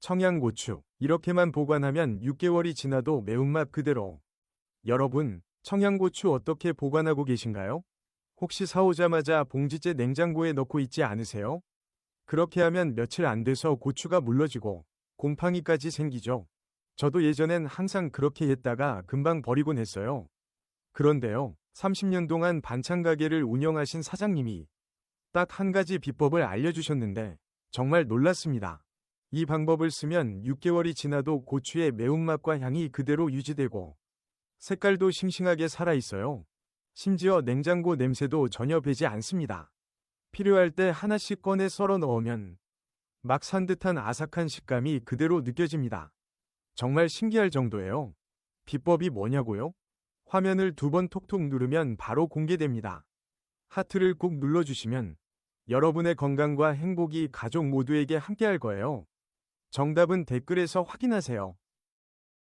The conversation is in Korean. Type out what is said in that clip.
청양고추. 이렇게만 보관하면 6개월이 지나도 매운맛 그대로. 여러분, 청양고추 어떻게 보관하고 계신가요? 혹시 사오자마자 봉지째 냉장고에 넣고 있지 않으세요? 그렇게 하면 며칠 안 돼서 고추가 물러지고 곰팡이까지 생기죠. 저도 예전엔 항상 그렇게 했다가 금방 버리곤 했어요. 그런데요, 30년 동안 반찬 가게를 운영하신 사장님이 딱 한 가지 비법을 알려주셨는데 정말 놀랐습니다. 이 방법을 쓰면 6개월이 지나도 고추의 매운맛과 향이 그대로 유지되고 색깔도 싱싱하게 살아있어요. 심지어 냉장고 냄새도 전혀 배지 않습니다. 필요할 때 하나씩 꺼내 썰어 넣으면 막 산 듯한 아삭한 식감이 그대로 느껴집니다. 정말 신기할 정도예요. 비법이 뭐냐고요? 화면을 두 번 톡톡 누르면 바로 공개됩니다. 하트를 꾹 눌러주시면 여러분의 건강과 행복이 가족 모두에게 함께할 거예요. 정답은 댓글에서 확인하세요.